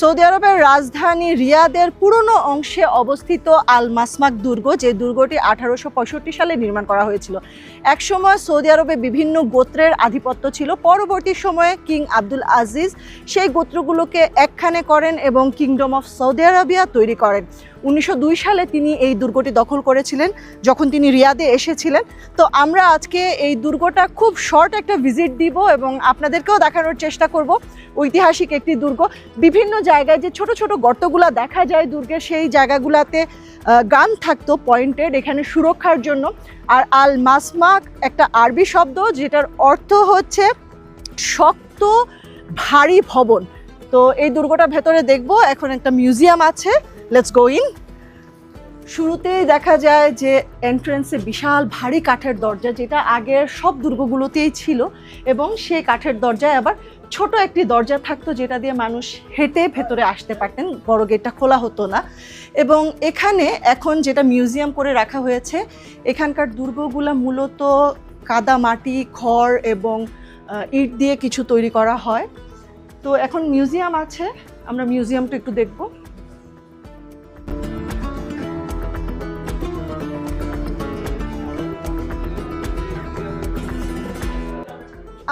Saudi আরবের রাজধানী রিয়াদের পুরনো অংশে অবস্থিত আল মাসমাক দুর্গ, যে দুর্গটি আঠারোশো পঁয়ষট্টি সালে নির্মাণ করা হয়েছিল। একসময় সৌদি আরবে বিভিন্ন গোত্রের আধিপত্য ছিল। পরবর্তী সময়ে কিং আব্দুল আজিজ সেই গোত্রগুলোকে একখানে করেন এবং কিংডম অফ সৌদি আরবিয়া তৈরি করেন। উনিশশো দুই সালে তিনি এই দুর্গটি দখল করেছিলেন, যখন তিনি রিয়াদে এসেছিলেন। তো আমরা আজকে এই দুর্গটা খুব শর্ট একটা ভিজিট দিব এবং আপনাদেরকেও দেখানোর চেষ্টা করব ঐতিহাসিক একটি দুর্গ। বিভিন্ন জায়গায় যে ছোট ছোট গর্তগুলা দেখা যায় দুর্গের, সেই জায়গাগুলাতে গান থাকতো পয়েন্টেড এখানে সুরক্ষার জন্য। আর আল মাসমাক একটা আরবি শব্দ, যেটার অর্থ হচ্ছে শক্ত, ভারী ভবন। তো এই দুর্গটা ভেতরে দেখব। এখন একটা মিউজিয়াম আছে। লেটস গো ইন শুরুতেই দেখা যায় যে এন্ট্রেন্সে বিশাল ভারী কাঠের দরজা, যেটা আগের সব দুর্গগুলোতেই ছিল এবং সেই কাঠের দরজায় আবার ছোট একটি দরজা থাকতো, যেটা দিয়ে মানুষ হেঁটে ভেতরে আসতে পারতেন। বড় গেটটা খোলা হতো না। এবং এখানে এখন যেটা মিউজিয়াম করে রাখা হয়েছে, এখানকার দুর্গগুলো মূলত কাদা, মাটি, খড় এবং ইট দিয়ে কিছু তৈরি করা হয়। তো এখন মিউজিয়াম আছে, আমরা মিউজিয়ামটা একটু দেখব।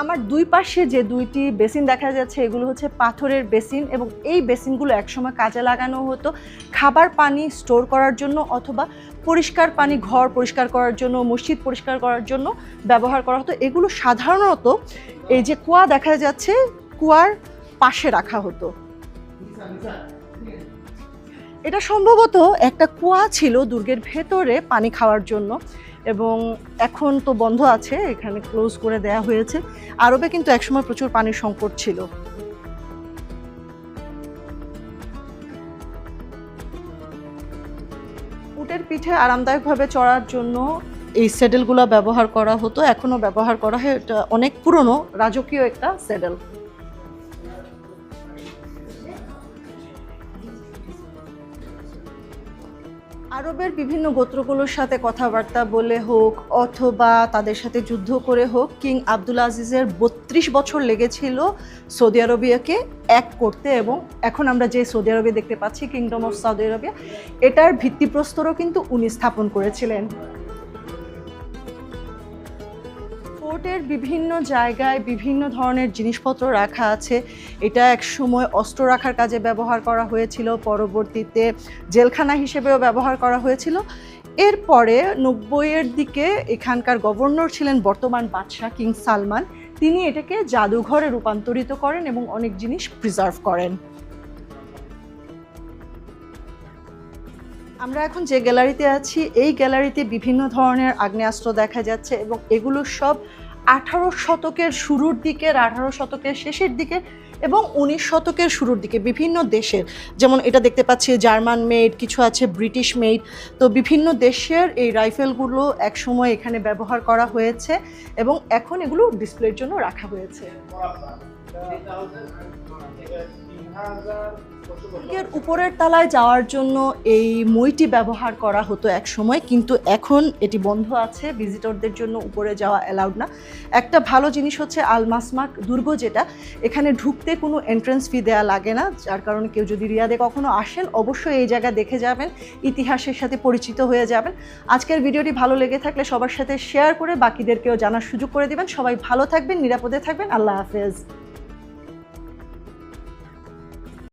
আমার দুই পাশে যে দুইটি বেসিন দেখা যাচ্ছে, এগুলো হচ্ছে পাথরের বেসিন এবং এই বেসিনগুলো একসময় কাজে লাগানো হতো খাবার পানি স্টোর করার জন্য অথবা পরিষ্কার পানি ঘর পরিষ্কার করার জন্য, মসজিদ পরিষ্কার করার জন্য ব্যবহার করা হতো। এগুলো সাধারণত এই যে কুয়া দেখা যাচ্ছে, কুয়ার পাশে রাখা হতো। এটা সম্ভবত একটা কুয়া ছিল দুর্গের ভেতরে পানি খাওয়ার জন্য এবং এখন তো বন্ধ আছে, এখানে ক্লোজ করে দেয়া হয়েছে। আরবে কিন্তু একসময় প্রচুর পানির সংকট ছিল। উটের পিঠে আরামদায়কভাবে চড়ার জন্য এই স্যাডেলগুলো ব্যবহার করা হতো। এখনও ব্যবহার করা হয়। এটা অনেক পুরনো, রাজকীয় একটা স্যাডেল। আরবের বিভিন্ন গোত্রগুলোর সাথে কথাবার্তা বলে হোক অথবা তাদের সাথে যুদ্ধ করে হোক, কিং আব্দুল আজিজের বত্রিশ বছর লেগেছিল সৌদি আরবিয়াকে এক করতে এবং এখন আমরা যে সৌদি আরবিয়া দেখতে পাচ্ছি কিংডম অফ সৌদি আরবিয়া এটার ভিত্তিপ্রস্তরও কিন্তু উনি স্থাপন করেছিলেন। ফোর্টের বিভিন্ন জায়গায় বিভিন্ন ধরনের জিনিসপত্র রাখা আছে। এটা এক সময় অস্ত্র রাখার কাজে ব্যবহার করা হয়েছিল, পরবর্তীতে জেলখানা হিসেবেও ব্যবহার করা হয়েছিল। এরপরে নব্বইয়ের দিকে এখানকার গভর্নর ছিলেন বর্তমান বাদশাহ কিং সালমান। তিনি এটাকে জাদুঘরে রূপান্তরিত করেন এবং অনেক জিনিস প্রিজার্ভ করেন। আমরা এখন যে গ্যালারিতে আছি, এই গ্যালারিতে বিভিন্ন ধরনের আগ্নেয়াস্ত্র দেখা যাচ্ছে এবং এগুলো সব আঠারো শতকের শুরুর দিকের আঠারো শতকের শেষের দিকে এবং উনিশ শতকের শুরুর দিকে বিভিন্ন দেশের, যেমন এটা দেখতে পাচ্ছি জার্মান মেড, কিছু আছে ব্রিটিশ মেড, তো বিভিন্ন দেশের এই রাইফেলগুলো একসময় এখানে ব্যবহার করা হয়েছে এবং এখন এগুলো ডিসপ্লের জন্য রাখা হয়েছে। উপরের তলায় যাওয়ার জন্য এই মইটি ব্যবহার করা হতো এক সময়, কিন্তু এখন এটি বন্ধ আছে ভিজিটরদের জন্য উপরে যাওয়া অ্যালাউড না। একটা ভালো জিনিস হচ্ছে আলমাসমাক দুর্গ যেটা, এখানে ঢুকতে কোনো এন্ট্রান্স ফি দেওয়া লাগে না, যার কারণে কেউ যদি রিয়াদে কখনো আসেন, অবশ্যই এই জায়গা দেখে যাবেন, ইতিহাসের সাথে পরিচিত হয়ে যাবেন। আজকের ভিডিওটি ভালো লেগে থাকলে সবার সাথে শেয়ার করে বাকিদেরকেও জানার সুযোগ করে দিবেন। সবাই ভালো থাকবেন, নিরাপদে থাকবেন। আল্লাহ হাফেজ।